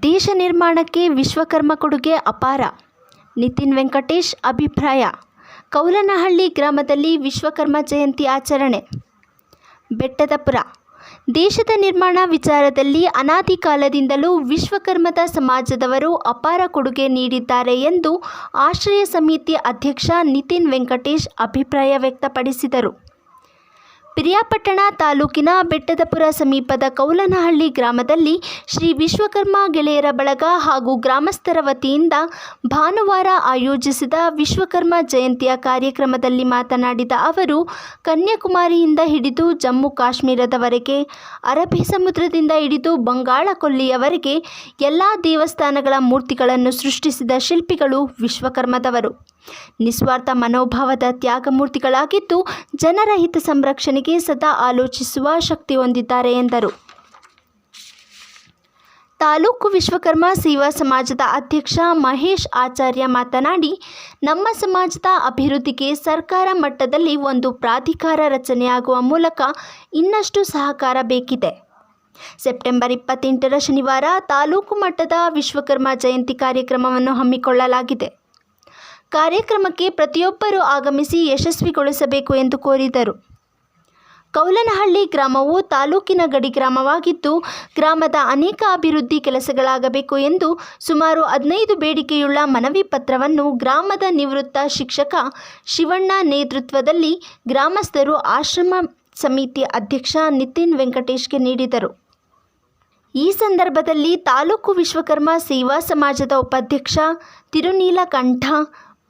ದೇಶ ನಿರ್ಮಾಣಕ್ಕೆ ವಿಶ್ವಕರ್ಮ ಕೊಡುಗೆ ಅಪಾರ. ನಿತಿನ್ ವೆಂಕಟೇಶ್ ಅಭಿಪ್ರಾಯ, ಕೌಲನಹಳ್ಳಿ ಗ್ರಾಮದಲ್ಲಿ ವಿಶ್ವಕರ್ಮ ಜಯಂತಿ ಆಚರಣೆ. ಬೆಟ್ಟದಪುರ, ದೇಶದ ನಿರ್ಮಾಣ ವಿಚಾರದಲ್ಲಿ ಅನಾದಿ ಕಾಲದಿಂದಲೂ ವಿಶ್ವಕರ್ಮದ ಸಮಾಜದವರು ಅಪಾರ ಕೊಡುಗೆ ನೀಡಿದ್ದಾರೆ ಎಂದು ಆಶ್ರಯ ಸಮಿತಿ ಅಧ್ಯಕ್ಷ ನಿತಿನ್ ವೆಂಕಟೇಶ್ ಅಭಿಪ್ರಾಯ ವ್ಯಕ್ತಪಡಿಸಿದರು. ಪಿರಿಯಾಪಟ್ಟಣ ತಾಲೂಕಿನ ಬೆಟ್ಟದಪುರ ಸಮೀಪದ ಕೌಲನಹಳ್ಳಿ ಗ್ರಾಮದಲ್ಲಿ ಶ್ರೀ ವಿಶ್ವಕರ್ಮ ಗೆಳೆಯರ ಬಳಗ ಹಾಗೂ ಗ್ರಾಮಸ್ಥರ ವತಿಯಿಂದ ಭಾನುವಾರ ಆಯೋಜಿಸಿದ ವಿಶ್ವಕರ್ಮ ಜಯಂತಿಯ ಕಾರ್ಯಕ್ರಮದಲ್ಲಿ ಮಾತನಾಡಿದ ಅವರು, ಕನ್ಯಾಕುಮಾರಿಯಿಂದ ಹಿಡಿದು ಜಮ್ಮು ಕಾಶ್ಮೀರದವರೆಗೆ, ಅರಬ್ಬಿ ಸಮುದ್ರದಿಂದ ಹಿಡಿದು ಬಂಗಾಳ ಕೊಲ್ಲಿಯವರೆಗೆ ಎಲ್ಲ ದೇವಸ್ಥಾನಗಳ ಮೂರ್ತಿಗಳನ್ನು ಸೃಷ್ಟಿಸಿದ ಶಿಲ್ಪಿಗಳು ವಿಶ್ವಕರ್ಮದವರು. ನಿಸ್ವಾರ್ಥ ಮನೋಭಾವದ ತ್ಯಾಗಮೂರ್ತಿಗಳಾಗಿದ್ದು, ಜನರ ಹಿತ ಸಂರಕ್ಷಣೆಗೆ ಸದಾ ಆಲೋಚಿಸುವ ಶಕ್ತಿ ಹೊಂದಿದ್ದಾರೆ ಎಂದರು. ತಾಲೂಕು ವಿಶ್ವಕರ್ಮ ಸೇವಾ ಸಮಾಜದ ಅಧ್ಯಕ್ಷ ಮಹೇಶ್ ಆಚಾರ್ಯ ಮಾತನಾಡಿ, ನಮ್ಮ ಸಮಾಜದ ಅಭಿವೃದ್ಧಿಗೆ ಸರ್ಕಾರ ಮಟ್ಟದಲ್ಲಿ ಒಂದು ಪ್ರಾಧಿಕಾರ ರಚನೆಯಾಗುವ ಮೂಲಕ ಇನ್ನಷ್ಟು ಸಹಕಾರ ಬೇಕಿದೆ. ಸೆಪ್ಟೆಂಬರ್ ಇಪ್ಪತ್ತೆಂಟರ ಶನಿವಾರ ತಾಲೂಕು ಮಟ್ಟದ ವಿಶ್ವಕರ್ಮ ಜಯಂತಿ ಕಾರ್ಯಕ್ರಮವನ್ನು ಹಮ್ಮಿಕೊಳ್ಳಲಾಗಿದೆ. ಕಾರ್ಯಕ್ರಮಕ್ಕೆ ಪ್ರತಿಯೊಬ್ಬರೂ ಆಗಮಿಸಿ ಯಶಸ್ವಿಗೊಳಿಸಬೇಕು ಎಂದು ಕೋರಿದರು. ಕೌಲನಹಳ್ಳಿ ಗ್ರಾಮವು ತಾಲೂಕಿನ ಗಡಿ ಗ್ರಾಮವಾಗಿದ್ದು, ಗ್ರಾಮದ ಅನೇಕ ಅಭಿವೃದ್ಧಿ ಕೆಲಸಗಳಾಗಬೇಕು ಎಂದು ಸುಮಾರು ಹದಿನೈದು ಬೇಡಿಕೆಯುಳ್ಳ ಮನವಿ ಪತ್ರವನ್ನು ಗ್ರಾಮದ ನಿವೃತ್ತ ಶಿಕ್ಷಕ ಶಿವಣ್ಣ ನೇತೃತ್ವದಲ್ಲಿ ಗ್ರಾಮಸ್ಥರು ಆಶ್ರಮ ಸಮಿತಿ ಅಧ್ಯಕ್ಷ ನಿತಿನ್ ವೆಂಕಟೇಶ್ಗೆ ನೀಡಿದರು. ಈ ಸಂದರ್ಭದಲ್ಲಿ ತಾಲೂಕು ವಿಶ್ವಕರ್ಮ ಸೇವಾ ಸಮಾಜದ ಉಪಾಧ್ಯಕ್ಷ ತಿರುನೀಲಕಂಠ,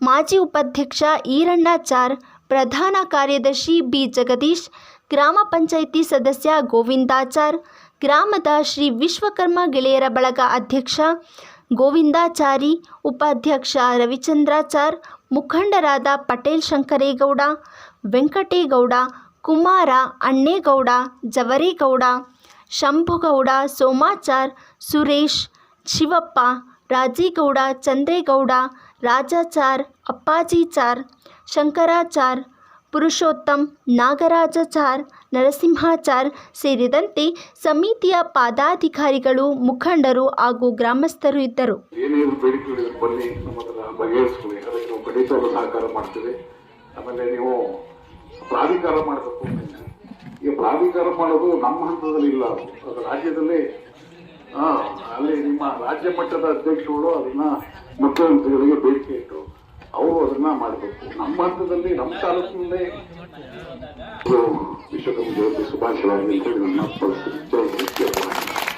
ಮಾಜಿ ಉಪಾಧ್ಯಕ್ಷ ಈರಣ್ಣಾಚಾರ್ ಪ್ರಧಾನ ಕಾರ್ಯದರ್ಶಿ ಬಿ ಜಗದೀಶ್ ಗ್ರಾಮ ಪಂಚಾಯಿತಿ ಸದಸ್ಯ ಗೋವಿಂದಾಚಾರ್, ಗ್ರಾಮದ ಶ್ರೀ ವಿಶ್ವಕರ್ಮ ಗೆಳೆಯರ ಬಳಗ ಅಧ್ಯಕ್ಷ ಗೋವಿಂದಾಚಾರಿ, ಉಪಾಧ್ಯಕ್ಷ ರವಿಚಂದ್ರಾಚಾರ್, ಮುಖಂಡರಾದ ಪಟೇಲ್ ಶಂಕರೇಗೌಡ, ವೆಂಕಟೇಗೌಡ, ಕುಮಾರ ಅಣ್ಣೇಗೌಡ, ಜವರೇಗೌಡ, ಶಂಭುಗೌಡ, ಸೋಮಾಚಾರ್, ಸುರೇಶ್, ಶಿವಪ್ಪ, ರಾಜೀಗೌಡ, ಚಂದ್ರೇಗೌಡ, ರಾಜಾಚಾರ್, ಅಪ್ಪಾಜಿಚಾರ್, ಶಂಕರಾಚಾರ್ ಪುರುಷೋತ್ತಮ್ ನಾಗರಾಜಾಚಾರ್ ನರಸಿಂಹಾಚಾರ್ ಸೇರಿದಂತೆ ಸಮಿತಿಯ ಪದಾಧಿಕಾರಿಗಳು, ಮುಖಂಡರು ಹಾಗೂ ಗ್ರಾಮಸ್ಥರು ಇದ್ದರು. ನಾವು ಪ್ರಾಧಿಕಾರ ಮಾಡಬೇಕು ಈ ಪ್ರಾಧಿಕಾರ ಮಾಡೋದು ನಮ್ಮ ಹಂತದಲ್ಲಿ ಇಲ್ಲ ಅದು. ರಾಜ್ಯದಲ್ಲಿ ಅಲ್ಲಿ ನಿಮ್ಮ ರಾಜ್ಯ ಮಟ್ಟದ ಅಧ್ಯಕ್ಷರುಗಳು ಅದನ್ನ ಮುಖ್ಯಮಂತ್ರಿಗಳಿಗೆ ಬೇಡಿಕೆ ಇಟ್ಟು ಅವರು ಅದನ್ನ ಮಾಡಬೇಕು ನಮ್ಮ ಹಂತದಲ್ಲಿ ನಮ್ಮ ತಾಲೂಕಿನಲ್ಲೇ ವಿಶ್ವಕರ್ಮ ಜಯಂತಿ ಶುಭಾಶಯವಾಗಿ ಅಂತ ಹೇಳಿ ನನ್ನ ಹಿಂದ್.